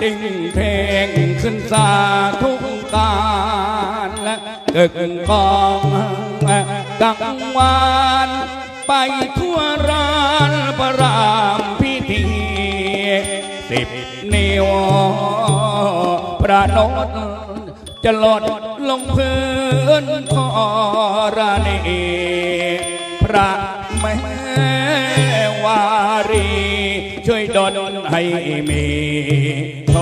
สิ่งเพลงขึ้นสาทุกการและเกิดกองกังวานไปทั่วร้านประรามพิธีสิบนิ้วประนดจะหลดลงพื้นทอรานีพระแม่วารี ช่วยดลให้มีโช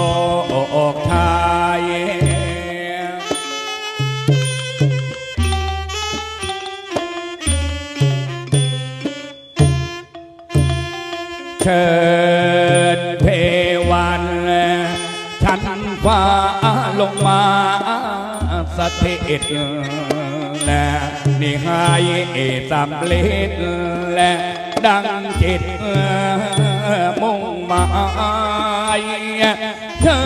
คชายเชิญเทวันฉันฟ้าลงมาสถิตและนิหายสำเร็จและดังจิต หมายเชิ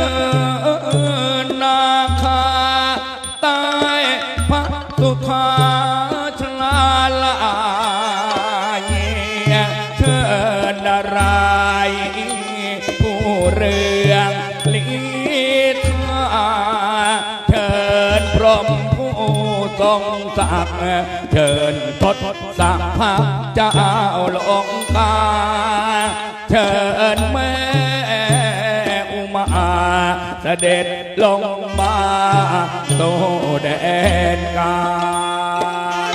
ญนาคาใต้พระสุธาชลาลายเชิญดารายผู้เรืองลิทาเชิญพรมผู้ทรงศักดิ์เชิญทศสักพระเจ้าลงกาย เชิญแม่อุมาเสด็จลงมาโตแดนกาล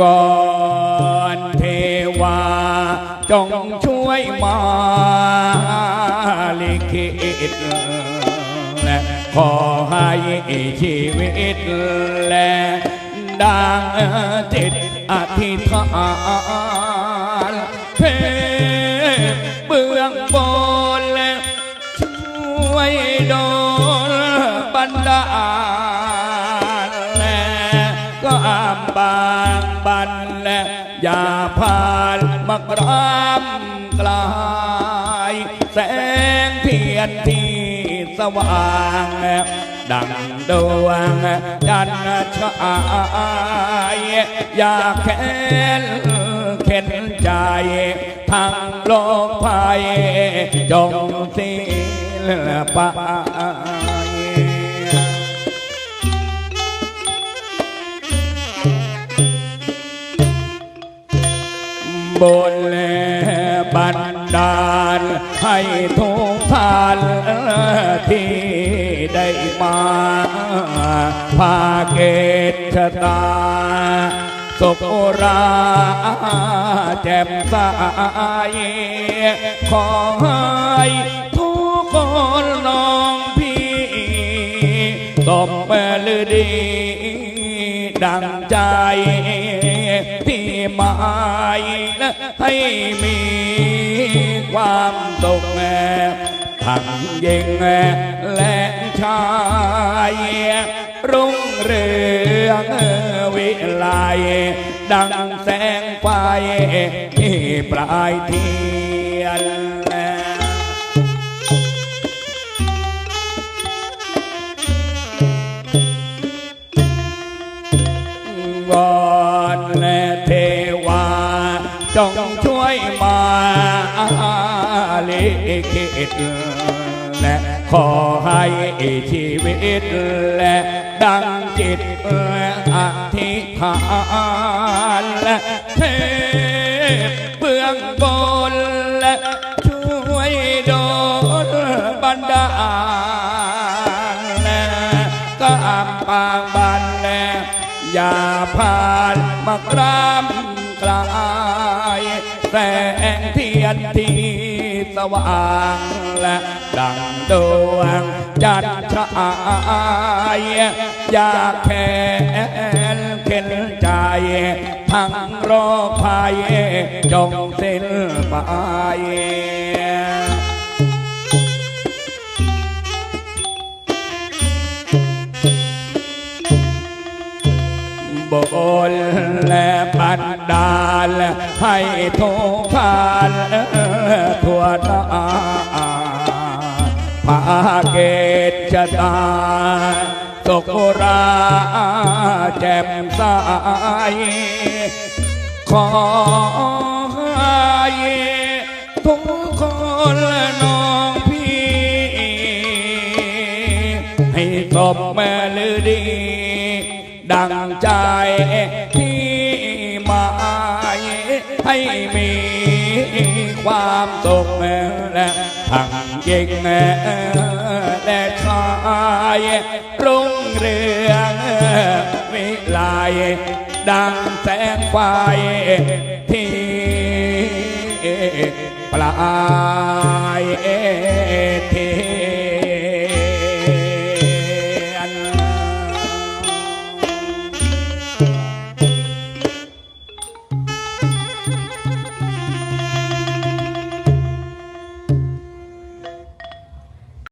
บอนเทวาจงช่วยมาลิขิต ขอให้ชีวิตและดังจิตอธิษฐานเพเบื้องบนและช่วยโดนบันดาลและก็อามบางบันและอย่าผ่านมากราม ว่างดังดวงจันทร์ฉายอยากแค้นเข็นใจทั้งโลกภัยจงสิ้นไปบน บันดาล ให้ทุกท่านที่ได้มาภาเกตชะตาสุขราแจ่มใสขอให้ทุกคนน้องพี่ตบมือลือดี ดังใจ ที่หมายและให้มีความสุขทั้งยิงและชายรุ่งเรืองวิไลดังแสงไฟที่ปลายเทียน ลิขิตและขอให้ชีวิตและดังจิตอธิษฐานและเทพเบื้องบนและช่วยโดนบันดาลและก็อับปางบันและอย่าผ่านมากรามกลายแสงเทียนที สว่างและดังดวงจันทรายอย่าแค้นเข็นใจทั้งโรคภัยจงสิ้นไป บนและบันดาล ให้ทุกท่านทั่วนาภาเกตชะตาตกราแจ่มใสขอให้ทุกคนน้องพี่ ให้ตบ ดังใจที่หมายให้มีความสุขและทั้งยิงและชายรุ่งเรืองวิไลดังแสงไฟที่ปลาย